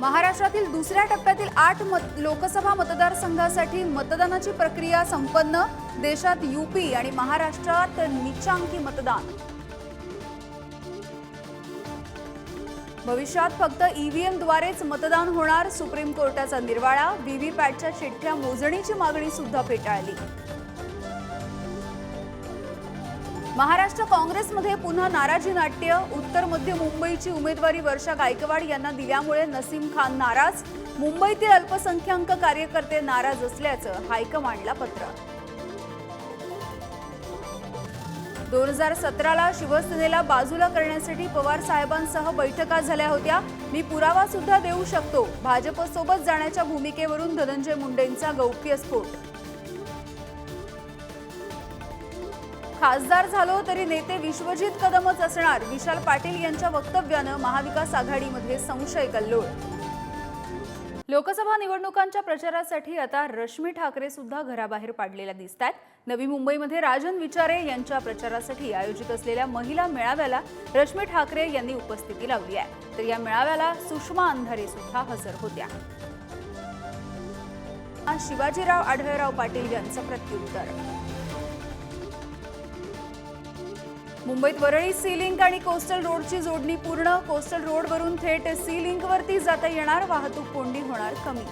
महाराष्ट्रातील दुसऱ्या टप्प्यातील आठ मत लोकसभा मतदारसंघासाठी मतदानाची प्रक्रिया संपन्न. देशात युपी आणि महाराष्ट्रात निचांकी मतदान. भविष्यात फक्त ईव्हीएमद्वारेच मतदान होणार सुप्रीम कोर्टाचा निर्वाळा व्हीव्हीपॅटच्या चिठ्ठ्या मोजणीची मागणी सुद्धा फेटाळली. महाराष्ट्र काँग्रेसमध्ये पुन्हा नाराजी नाट्य. उत्तर मध्य मुंबईची उमेदवारी वर्षा गायकवाड यांना दिल्यामुळे नसीम खान नाराज. मुंबईतील अल्पसंख्याक कार्यकर्ते नाराज असल्याचं हायकमांडला पत्र. दोन हजार सतराला शिवसेनेला बाजूला करण्यासाठी पवार साहेबांसह बैठका झाल्या होत्या. मी पुरावा सुद्धा देऊ शकतो. भाजपसोबत जाण्याच्या भूमिकेवरून धनंजय मुंडेंचा गौप्यस्फोट खासदार झालो तरी नेते विश्वजित कदमच असणार. विशाल पाटील यांच्या वक्तव्यानं महाविकास आघाडीमध्ये संशय गल्लोळ. लोकसभा निवडणुकांच्या प्रचारासाठी आता रश्मी ठाकरे सुद्धा घराबाहेर पाडलेल्या दिसत आहेत नवी मुंबईमध्ये राजन विचारे यांच्या प्रचारासाठी आयोजित असलेल्या महिला मेळाव्याला रश्मी ठाकरे यांनी उपस्थिती लावली आहे. तर या मेळाव्याला सुषमा अंधारे सुद्धा हजर होत्या. शिवाजीराव आढळराव पाटील यांचं प्रत्युत्तर. मुंबईत वरळी सी लिंक आणि कोस्टल रोडची जोडणी पूर्ण. कोस्टल रोडवरून थेट सी लिंकवरती जाता येणार. वाहतूक कोंडी होणार कमी.